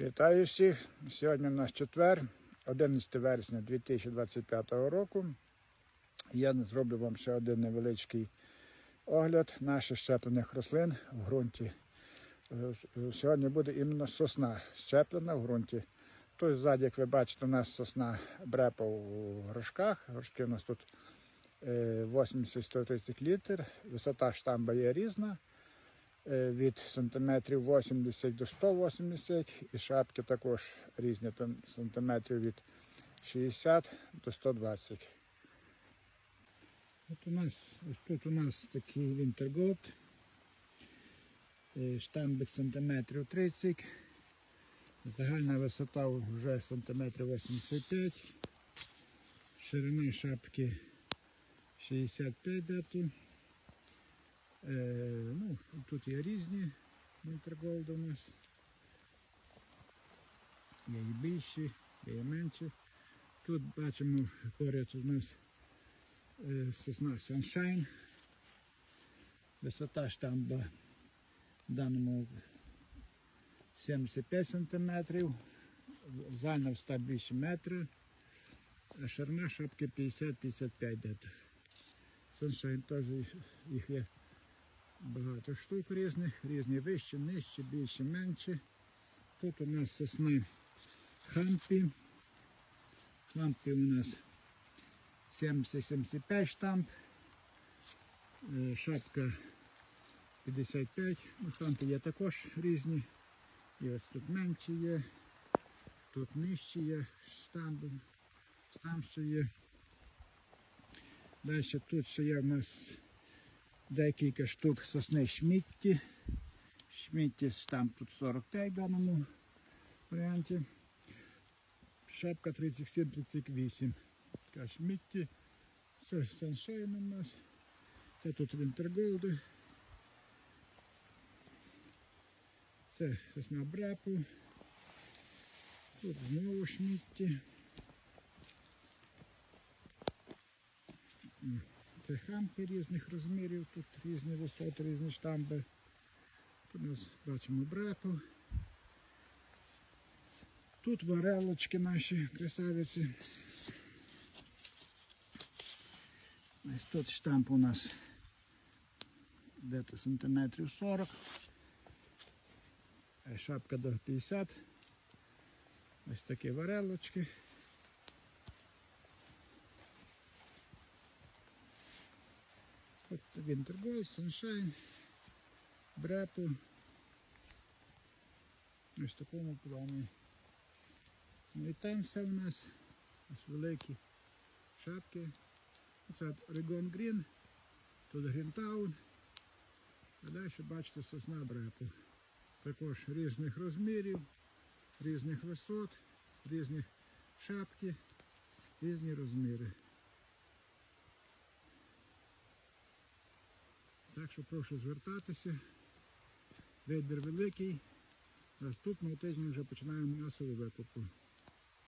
Вітаю всіх! Сьогодні у нас четвер, 11 вересня 2025 року. Я зроблю вам ще один невеличкий огляд наших щеплених рослин в ґрунті. Е, Сьогодні буде іменно сосна щеплена в ґрунті. Тут ззаді, як ви бачите, у нас сосна брепа у горшках. Горшки у нас тут е, 80-130 літр. Висота штамба є різна е, від сантиметрів 80 до 180 і шапки також різні там сантиметрів від 60 до 120. От у нас, ось тут у нас такий Вінтерголд. Е, Штамбик сантиметрів 30. Загальна висота вже сантиметрів 85. Ширина шапки 65 дето. Е, ну, тут є різні Вінтерголди у нас. Є і більші, є і менші. Тут бачимо поряд у нас е, сосна Sunshine. Висота штамба в даному 75 см, загальна висота більше метра, а ширина шапки 50-55 дето. Sunshine теж їх є Багато штук різних, різні вищі, нижчі, більші, менші. Тут у нас сосна хампі. Хампі у нас 70-75 штамп. Е, Шапка 55. Ну, штампи є також різні. І ось тут менші є, тут нижчі є штампи, там ще є. Далі тут ще є в нас декілька штук сосни Шмітті. Шмітті там тут 45 в даному варіанті. Шапка 37-38. Така Шмітті. Це саншайн у нас. Це тут Вінтерголди. Це сосна Брепу. Тут знову Шмітті. Це хампи різних розмірів, тут різні висоти, різні штамби. Тут у нас бачимо брепу. Тут варелочки наші красавиці. Ось тут штамп у нас десь сантиметрів 40. А Шапка до 50. Ось такі варелочки. От Вінтергол, Sunshine, Брепу. Ось в такому плані. Ну і там все у нас ось великі шапки. Оце Oregon Green, тут Greentown. А далі бачите сосна Брепу. Також різних розмірів, різних висот, різних шапки, різні розміри. Так що прошу звертатися. Вибір великий. Наступного тижня вже починаємо масову викупу.